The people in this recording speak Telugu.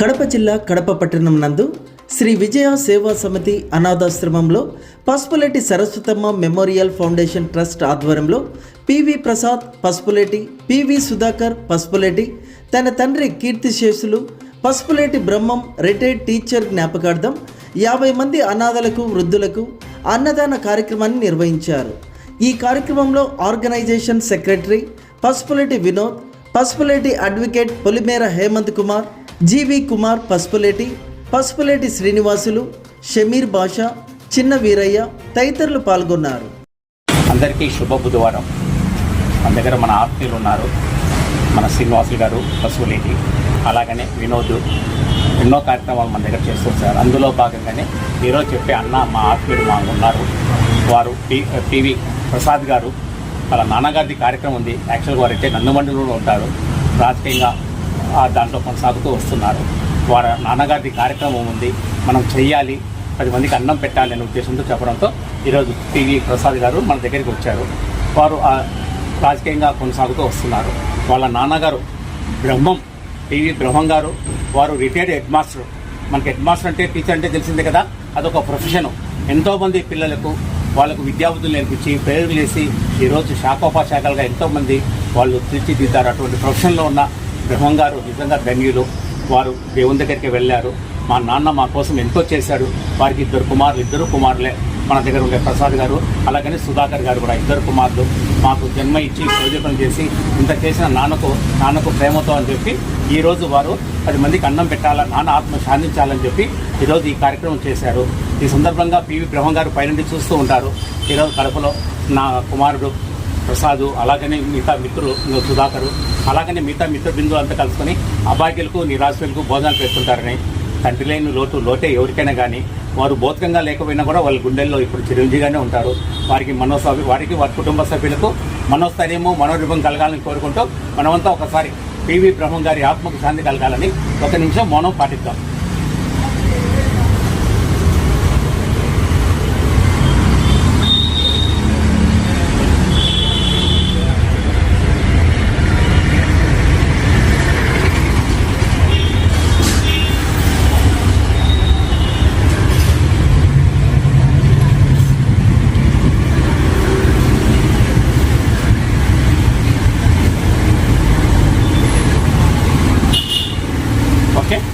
కడప జిల్లా కడప పట్టణం నందు శ్రీ విజయ సేవా సమితి అనాథాశ్రమంలో Pasupuleti Saraswatamma memorial foundation trust ఆధ్వర్యంలో పివి ప్రసాద్ పసుపులేటి పివి సుధాకర్ పసుపులేటి తన తండ్రి కీర్తిశేషులు పసుపులేటి బ్రహ్మం రిటైర్డ్ టీచర్ జ్ఞాపకార్థం యాభై మంది అనాథలకు వృద్ధులకు అన్నదాన కార్యక్రమాన్ని నిర్వహించారు. ఈ కార్యక్రమంలో organization secretary Pasupuleti Vinod Pasupuleti advocate Polimera Hemanth Kumar GV Kumar Pasupuleti Pasupuleti Srinivasulu Shameer Basha Chinna Veeraiah తదితరులు పాల్గొన్నారు. అందరికీ శుభ బుధవారం. మన దగ్గర మన ఆత్మీయులు ఉన్నారు. మన శ్రీనివాసులు గారు పసుపులేటి అలాగనే వినోద్ ఎన్నో కార్యక్రమాలు మన దగ్గర చేస్తుంటారు అందులో భాగంగానే ఈరోజు చెప్పే అన్న మా ఆత్మీయులు మా ఉన్నారు. వారు టీవీ పివి ప్రసాద్ గారు వాళ్ళ నాన్నగారిది కార్యక్రమం ఉంది. యాక్చువల్గా వారు అయితే నందుమండలిలో ఉంటారు. రాజకీయంగా దాంట్లో కొనసాగుతూ వస్తున్నారు. వారి నాన్నగారిది కార్యక్రమం ఉంది. మనం చెయ్యాలి. పది మందికి అన్నం పెట్టాలి అనే ఉద్దేశంతో చెప్పడంతో ఈరోజు పివి ప్రసాద్ గారు మన దగ్గరికి వచ్చారు. వారు రాజకీయంగా కొనసాగుతూ వస్తున్నారు. వాళ్ళ నాన్నగారు బ్రహ్మం పివి బ్రహ్మం గారు వారు రిటైర్డ్ హెడ్ మాస్టర్. మనకి హెడ్ మాస్టర్ అంటే టీచర్ అంటే తెలిసిందే కదా? అదొక ప్రొఫెషను. ఎంతోమంది పిల్లలకు వాళ్ళకు విద్యాబుద్ధులు నేర్పించి పేరు చేసి ఈరోజు శాఖోపశాఖలుగా ఎంతోమంది వాళ్ళు తీర్చిదిద్దారు. అటువంటి ప్రొఫెషన్లో ఉన్న బ్రహ్మం గారు నిజంగా ధన్యులు. వారు దేవుని దగ్గరికి వెళ్ళారు. మా నాన్న మా కోసం ఎంతో చేశాడు. వారికి ఇద్దరు కుమారులు ఇద్దరు కుమారులే మన దగ్గర ఉండే ప్రసాద్ గారు అలాగనే సుధాకర్ గారు కూడా ఇద్దరు కుమారులు. మాకు జన్మ ఇచ్చి ప్రయోజనం చేసి ఇంత చేసిన నాన్నకు నాన్నకు ప్రేమతో అని చెప్పి ఈరోజు వారు పది మందికి అన్నం పెట్టాలా నాన్న ఆత్మ శాంతించాలని చెప్పి ఈరోజు ఈ కార్యక్రమం చేశారు. ఈ సందర్భంగా పివి బ్రహ్మం గారు పైనుండి చూస్తూ ఉంటారు. ఈరోజు కడపలో నా కుమారుడు ప్రసాదు అలాగనే మిగతా మిత్రులు సుధాకరు అలాగనే మిగతా మిత్ర బిందువులు అంతా కలుసుకొని అభాగ్యులకు నిరాశలకు భోజనాలు చేస్తుంటారని తండ్రి లేని లోటు లోటే ఎవరికైనా కానీ వారు భౌతికంగా లేకపోయినా కూడా వాళ్ళ గుండెల్లో ఇప్పుడు చిరంజీవిగానే ఉంటారు. వారికి మనోసభ వారికి వారి కుటుంబ సభ్యులకు మనోస్థైర్యము మనోరూపం కలగాలని కోరుకుంటూ మనమంతా ఒకసారి పివి బ్రహ్మం గారి ఆత్మకు శాంతి కలగాలని ఒక నిమిషం మౌనం పాటిద్దాం.